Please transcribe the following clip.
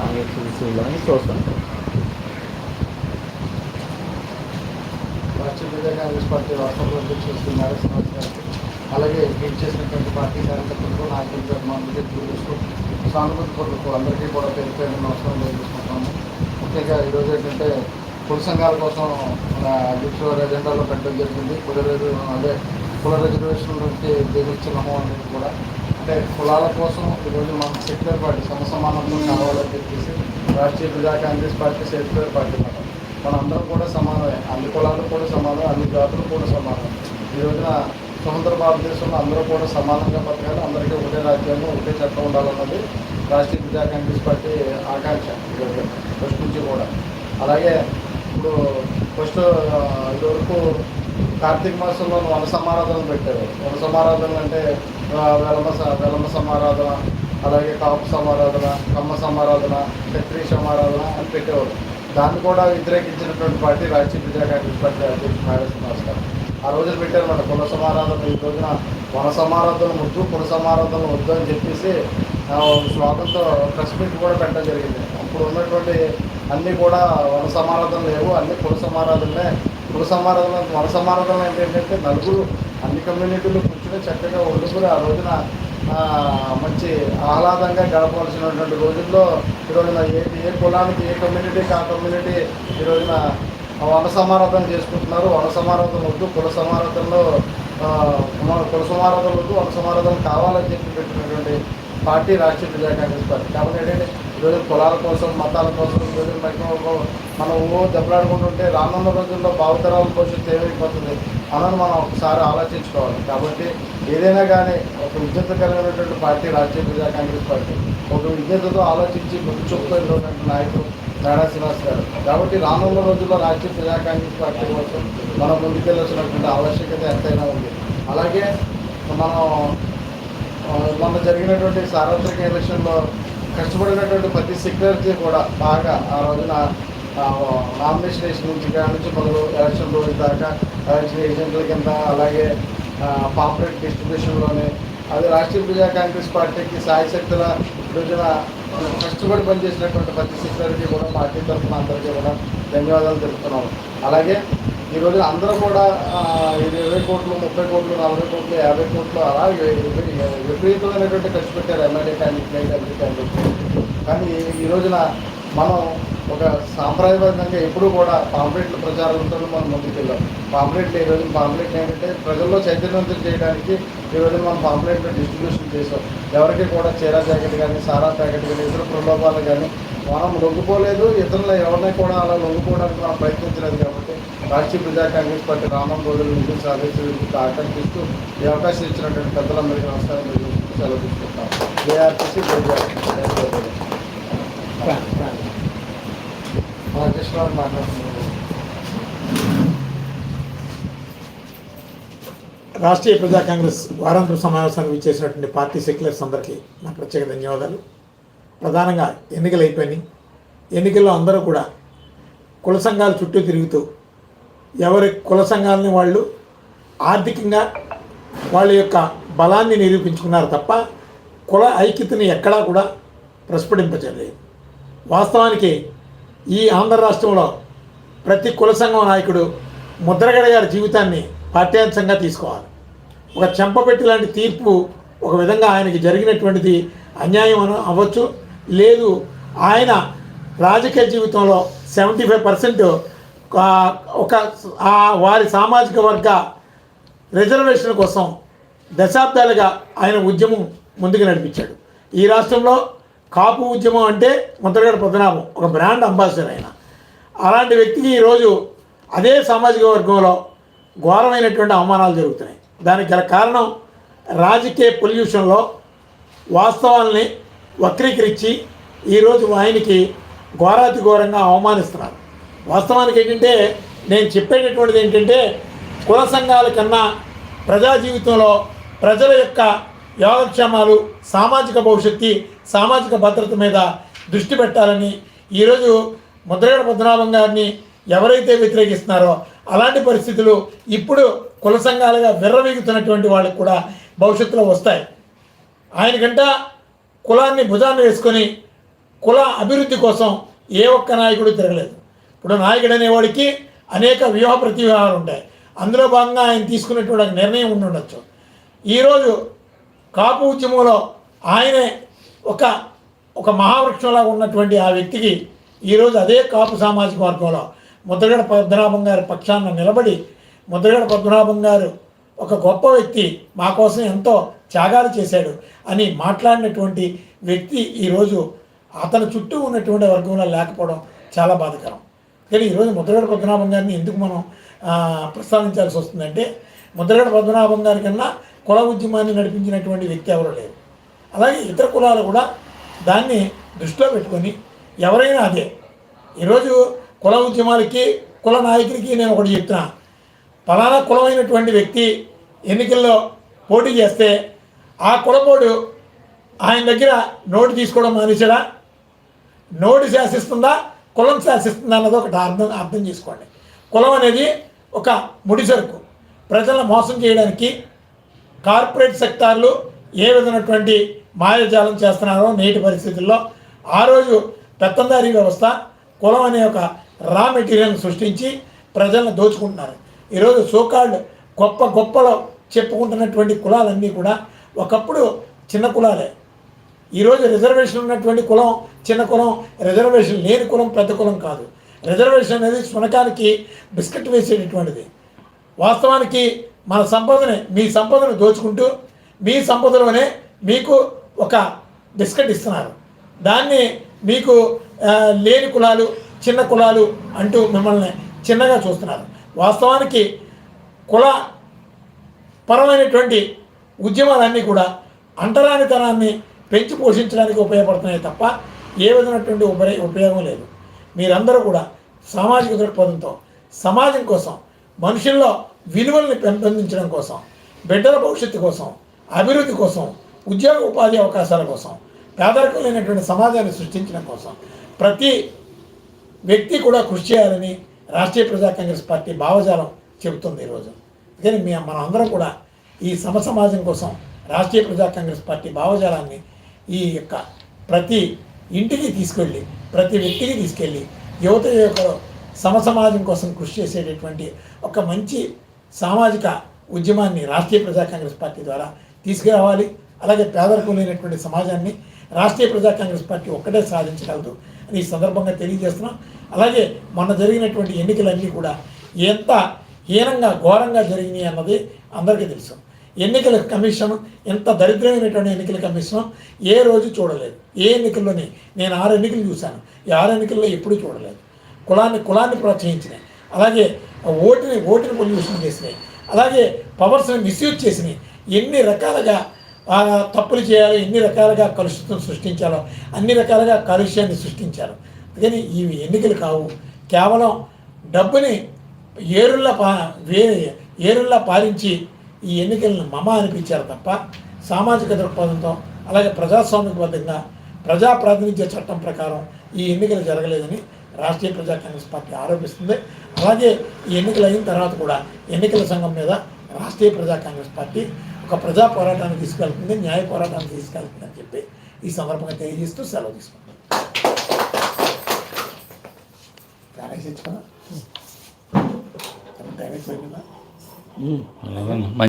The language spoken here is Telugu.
కాంగ్రెస్ చూస్తుంటాం రాష్ట్ర కాంగ్రెస్ పార్టీ రాష్ట్రంలో అధ్యక్షుడు నారాయణ అలాగే లీడ్ చేసినటువంటి పార్టీ కార్యకర్తలకు నాయకులకు అభిమానులకి చూపిస్తూ సానుభూతి పొందుకు అందరికీ కూడా పేరు పేరు నమస్కారం తెలియజేసుకుంటాము ముఖ్యంగా ఈరోజు ఏంటంటే కుల సంఘాల కోసం మన అధ్యక్షుల ఎజెండాలో పెట్టడం జరిగింది కుల రిజర్వ్ అదే కుల రిజర్వేషన్ నుంచి దిగుచ్చినాము అనేది కూడా అంటే కులాల కోసం ఈరోజు మనం సెక్యులర్ పార్టీ సమసమానంగా కావాలని చెప్పేసి రాష్ట్రీయ ప్రజా కాంగ్రెస్ పార్టీ సెక్యులర్ పార్టీ మనం మనందరం కూడా సమానమే. అన్ని కులాలు కూడా సమానం అన్ని జాతులు కూడా సమానం. ఈ రోజున స్వతంత్ర భారతదేశంలో అందరూ కూడా సమానంగా బతకాలి. అందరికీ ఒకటే రాజ్యాంగం ఒకటే చట్టం ఉండాలన్నది రాష్ట్రీయ ప్రజా కాంగ్రెస్ పార్టీ ఆకాంక్ష ఈరోజు ఫస్ట్ నుంచి కూడా. అలాగే ఇప్పుడు ఫస్ట్ ఇదివరకు కార్తీక మాసంలో వన సమారాధనలు పెట్టారు వన సమారాధనలు అంటే వెలమ స- వెలమ సమారాధన అలాగే కాపు సమారాధన కమ్మ సమారాధన క్షత్రియ సమారాధన అని పెట్టేవారు. దాన్ని కూడా వ్యతిరేకించినటువంటి పార్టీ రాష్ట్రీయ ప్రజా కాంగ్రెస్ పార్టీ అధ్యక్షుడు నాగేశ్వర మాస్టర్ ఆ రోజున పెట్టారన్నమాట కుల సమారాధన. ఈ రోజున వన సమారాధన వద్దు కుల సమారాధన వద్దు అని చెప్పేసి శ్లోకంతో ప్రెస్ మీట్ కూడా పెట్టడం జరిగింది. అప్పుడు ఉన్నటువంటి అన్నీ కూడా వన సమారాధన లేవు అన్ని కుల సమారాధనలే. కుల సమారాధన వన సమారాధన ఏంటంటే నలుగురు అన్ని కమ్యూనిటీలు కూర్చుని చక్కగా వండుకుని ఆ రోజున మంచి ఆహ్లాదంగా గడపవలసినటువంటి రోజుల్లో ఈ రోజున ఏ ఏ కులానికి ఏ కమ్యూనిటీకి ఆ కమ్యూనిటీ ఈ రోజున వన సమారాధన చేసుకుంటున్నారు. వన సమారాధన వద్దు కుల సమారాధనలో మన కుల సమారాధన వద్దు వన సమారాధన కావాలని చెప్పి పెట్టినటువంటి పార్టీ రాష్ట్రీయ ప్రజా కాంగ్రెస్ పార్టీ కాబట్టి ఏంటంటే ఈరోజు కులాల కోసం మతాల కోసం ఈరోజు మనకు మనం ఓ దెబ్బలాడుకుంటుంటే రానున్న రోజుల్లో భావితరాల భవిష్యత్తు ఏమైపోతుంది? అన్నది మనం ఒకసారి ఆలోచించుకోవాలి. కాబట్టి ఏదైనా కానీ ఒక విద్యుత్ కలిగినటువంటి పార్టీ రాష్ట్రీయ ప్రజా కాంగ్రెస్ పార్టీ ఒక విద్యతో ఆలోచించి ముందు చూపుతున్నటువంటి నాయకుడు నారా శ్రీనివాస్ గారు. కాబట్టి రానున్న రోజుల్లో రాష్ట్రీయ ప్రజా కాంగ్రెస్ పార్టీ కోసం మనం ముందుకెళ్ళాల్సినటువంటి ఆవశ్యకత ఎంతైనా ఉంది. అలాగే మనం మొన్న జరిగినటువంటి సార్వత్రిక ఎలక్షన్లో కష్టపడినటువంటి ప్రతి సెక్యూరిటీ కూడా బాగా ఆ రోజున నామినేషన్ వేసిన నుంచి కాడి నుంచి మొదలు ఎలక్షన్ రోజు దాకా ఎలక్షన్ ఏజెంట్ల కింద అలాగే పాంప్లెట్ డిస్ట్రిబ్యూషన్లోనే అది రాష్ట్రీయ ప్రజా కాంగ్రెస్ పార్టీకి సాయి శక్తుల రోజున కష్టపడి పనిచేసినటువంటి ప్రతి సెక్రటరీకి కూడా పార్టీ తరఫున అందరికీ కూడా ధన్యవాదాలు తెలుపుతున్నాం అలాగే ఈరోజు అందరూ కూడా ఇరవై కోట్లు ముప్పై కోట్లు నలభై కోట్లు యాభై కోట్లు అలా విపరీతమైనటువంటి ఖర్చు పెట్టారు ఎమ్మెల్యే క్యాండిడేట్ క్యాండిడేట్ కానీ ఈ రోజున మనం ఒక సాంప్రదాయబద్ధంగా ఎప్పుడూ కూడా పాంప్లెట్ల ప్రచారంతో మనం ముందుకెళ్ళాం పాంప్లెట్లు ఈరోజు పాంప్లెట్లు ఏంటంటే ప్రజల్లో చైతన్యవంతం చేయడానికి ఈరోజు మనం పాంప్లెట్లు డిస్ట్రిబ్యూషన్ చేసాం ఎవరికి కూడా చీరా జాకెట్ కానీ సారా ప్యాకెట్ కానీ ఇతర ప్రలోభాలు కానీ మనం లొంగిపోలేదు. ఇతరులు ఎవరిని కూడా అలా లొంగిపోవడానికి మనం ప్రయత్నించలేదు కాబట్టి రాష్ట్రీయ ప్రజా కాంగ్రెస్ పార్టీ రామన్ రోజుల నుంచి సాధించడానికి ఆకాంక్షిస్తూ ఈ అవకాశం ఇచ్చినటువంటి పెద్దలందరికీ నమస్కారం సెలవు తీసుకుంటాం ఏఆర్టీసీ మాట్లాడుతున్నారు. రాష్ట్రీయ ప్రజా కాంగ్రెస్ వారాంతర సమావేశానికి విచ్చేసినటువంటి పార్టీ సెక్యులర్స్ అందరికీ నా ప్రత్యేక ధన్యవాదాలు. ప్రధానంగా ఎన్నికలు అయిపోయినాయి. ఎన్నికల్లో అందరూ కూడా కుల సంఘాల చుట్టూ తిరుగుతూ ఎవరి కుల సంఘాలని వాళ్ళు ఆర్థికంగా వాళ్ళ యొక్క బలాన్ని నిరూపించుకున్నారు తప్ప కుల ఐక్యతని ఎక్కడా కూడా ప్రస్ఫుటింపచేయలేదు. వాస్తవానికి ఈ ఆంధ్ర రాష్ట్రంలో ప్రతి కుల సంఘం నాయకుడు ముద్రగడ గారి జీవితాన్ని పాఠ్యాంశంగా తీసుకోవాలి. ఒక చెంపపెట్టి లాంటి తీర్పు ఒక విధంగా ఆయనకి జరిగినటువంటిది అన్యాయం అని అవ్వచ్చు. లేదు ఆయన రాజకీయ జీవితంలో సెవెంటీ ఫైవ్ పర్సెంట్ ఒక వారి సామాజిక వర్గ రిజర్వేషన్ కోసం దశాబ్దాలుగా ఆయన ఉద్యమం ముందుకు నడిపించాడు. ఈ రాష్ట్రంలో కాపు ఉద్యమం అంటే ముద్రగడ పద్మనాభం ఒక బ్రాండ్ అంబాసిడర్ ఆయన. అలాంటి వ్యక్తికి ఈరోజు అదే సామాజిక వర్గంలో ఘోరమైనటువంటి అవమానాలు జరుగుతున్నాయి. దానికి గల కారణం రాజకీయ పొల్యూషన్లో వాస్తవాల్ని వక్రీకరించి ఈరోజు ఆయనకి ఘోరాతి ఘోరంగా అవమానిస్తున్నారు. వాస్తవానికి ఏంటంటే నేను చెప్పేటటువంటిది ఏంటంటే కుల సంఘాల కన్నా ప్రజా జీవితంలో ప్రజల యొక్క యోగక్షేమాలు సామాజిక భవిష్యత్తు సామాజిక భద్రత మీద దృష్టి పెట్టాలని ఈరోజు ముద్రగడ పద్మనాభం గారిని ఎవరైతే వ్యతిరేకిస్తున్నారో అలాంటి పరిస్థితులు ఇప్పుడు కుల సంఘాలుగా విర్రవీగుతున్నటువంటి వాళ్ళకి కూడా భవిష్యత్తులో వస్తాయి. ఆయనకంట కులాన్ని భుజాన్ని వేసుకొని కుల అభివృద్ధి కోసం ఏ ఒక్క నాయకుడు తిరగలేదు. ఇప్పుడు నాయకుడు అనేవాడికి అనేక వ్యూహ ప్రతివ్యూహాలు ఉంటాయి. అందులో భాగంగా ఆయన తీసుకున్నటువంటి నిర్ణయం ఉండి ఉండొచ్చు. ఈరోజు కాపు ఉద్యమంలో ఆయనే ఒక ఒక మహావృక్షంలా ఉన్నటువంటి ఆ వ్యక్తికి ఈరోజు అదే కాపు సామాజిక వర్గంలో ముద్రగడ పద్మనాభం గారి పక్షాన నిలబడి ముద్రగడ పద్మనాభం గారు ఒక గొప్ప వ్యక్తి మా కోసం ఎంతో త్యాగాలు చేశాడు అని మాట్లాడినటువంటి వ్యక్తి ఈరోజు అతని చుట్టూ ఉన్నటువంటి వర్గంలో లేకపోవడం చాలా బాధకరం. కానీ ఈరోజు ముద్రగడ పద్మనాభం గారిని ఎందుకు మనం ప్రస్తావించాల్సి వస్తుందంటే ముద్రగడ పద్మనాభం గారి కన్నా కుల ఉద్యమాన్ని నడిపించినటువంటి వ్యక్తి ఎవరు లేరు. అలాగే ఇతర కులాలు కూడా దాన్ని దృష్టిలో పెట్టుకొని ఎవరైనా అదే. ఈరోజు కుల ఉద్యమాలకి కుల నాయకుడికి నేను ఒకటి చెప్తున్నా. ఫలానా కులమైనటువంటి వ్యక్తి ఎన్నికల్లో పోటీ చేస్తే ఆ కులపోడు ఆయన దగ్గర నోటు తీసుకోవడం మానేశాడా? నోటు శాసిస్తుందా? కులం శాసిస్తుందా అన్నది ఒకటి అర్థం అర్థం చేసుకోండి. కులం అనేది ఒక ముడిసరుకు ప్రజలను మోసం చేయడానికి కార్పొరేట్ సెక్టార్లు ఏ విధమైనటువంటి మాయాజాలం చేస్తున్నారో నేటి పరిస్థితుల్లో ఆ రోజు పెత్తందారీ వ్యవస్థ కులం అనే ఒక రా మెటీరియల్ని సృష్టించి ప్రజలను దోచుకుంటున్నారు. ఈరోజు సోకాళ్ళు గొప్ప గొప్పలో చెప్పుకుంటున్నటువంటి కులాలన్నీ కూడా ఒకప్పుడు చిన్న కులాలే. ఈరోజు రిజర్వేషన్ ఉన్నటువంటి కులం చిన్న కులం రిజర్వేషన్ లేని కులం పెద్ద కులం కాదు. రిజర్వేషన్ అనేది శునకానికి బిస్కెట్ వేసేటటువంటిది. వాస్తవానికి మన సంపదని మీ సంపదను దోచుకుంటూ మీ సంపదలోనే మీకు ఒక బిస్కెట్ ఇస్తున్నారు. దాన్ని మీకు లేని కులాలు చిన్న కులాలు అంటూ మిమ్మల్ని చిన్నగా చూస్తున్నారు. వాస్తవానికి కుల పరమైనటువంటి ఉద్యమాలన్నీ కూడా అంటరానితనాన్ని పెంచి పోషించడానికి ఉపయోగపడుతున్నాయి తప్ప ఏ విధమైనటువంటి ఉపయోగ ఉపయోగం లేదు. మీరందరూ కూడా సామాజిక దృక్పథంతో సమాజం కోసం మనుషుల్లో విలువల్ని పెంపొందించడం కోసం బిడ్డల భవిష్యత్తు కోసం అభివృద్ధి కోసం ఉద్యోగ ఉపాధి అవకాశాల కోసం పేదరికం లేనటువంటి సమాజాన్ని సృష్టించడం కోసం ప్రతి వ్యక్తి కూడా కృషి చేయాలని రాష్ట్రీయ ప్రజా కాంగ్రెస్ పార్టీ భావజాలం చెబుతుంది ఈరోజు. అందుకని మీ మనం అందరం కూడా ఈ సమ సమాజం కోసం రాష్ట్రీయ ప్రజా కాంగ్రెస్ పార్టీ భావజాలాన్ని ఈ యొక్క ప్రతి ఇంటికి తీసుకెళ్ళి ప్రతి వ్యక్తికి తీసుకెళ్ళి యువత యువకులు సమ సమాజం కోసం కృషి చేసేటటువంటి ఒక మంచి సామాజిక ఉద్యమాన్ని రాష్ట్రీయ ప్రజా కాంగ్రెస్ పార్టీ ద్వారా తీసుకురావాలి. అలాగే పేదరికం లేనటువంటి సమాజాన్ని రాష్ట్రీయ ప్రజా కాంగ్రెస్ పార్టీ ఒక్కటే సాధించగలదు అని ఈ సందర్భంగా తెలియజేస్తున్నాం. అలాగే మొన్న జరిగినటువంటి ఎన్నికలన్నీ కూడా ఎంత హీనంగా ఘోరంగా జరిగినాయి అన్నది అందరికీ తెలుసు. ఎన్నికల కమిషన్ ఎంత దరిద్రమైనటువంటి ఎన్నికల కమిషన్ ఏ రోజు చూడలేదు. ఏ ఎన్నికల్లోని నేను ఆరు ఎన్నికలు చూశాను. ఈ ఆరు ఎన్నికల్లో ఎప్పుడూ చూడలేదు. కులాన్ని కులాన్ని ప్రోత్సహించినాయి. అలాగే ఓటుని ఓటుని పొల్యూషన్ చేసినాయి. అలాగే పవర్స్ని మిస్యూజ్ చేసినాయి. ఎన్ని రకాలుగా తప్పులు చేయాలో ఎన్ని రకాలుగా కలుషితం సృష్టించాలో అన్ని రకాలుగా కాలుష్యాన్ని సృష్టించారు. అందుకని ఇవి ఎన్నికలు కావు. కేవలం డబ్బుని ఏరుల్లా పా వే ఏరుల్లా పాలించి ఈ ఎన్నికలను మమ అనిపించారు తప్ప సామాజిక దృక్పథంతో అలాగే ప్రజాస్వామ్యబద్ధంగా ప్రజా ప్రాతినిధ్య చట్టం ప్రకారం ఈ ఎన్నికలు జరగలేదని రాష్ట్రీయ ప్రజా కాంగ్రెస్ పార్టీ ఆరోపిస్తుంది. అలాగే ఈ ఎన్నికలు అయిన తర్వాత కూడా ఎన్నికల సంఘం మీద రాష్ట్రీయ ప్రజా కాంగ్రెస్ పార్టీ ఒక ప్రజా పోరాటాన్ని తీసుకెళ్తుంది న్యాయ పోరాటాన్ని తీసుకెళ్తుంది అని చెప్పి ఈ సందర్భంగా తెలియజేస్తూ సెలవు తీసుకుంటాం?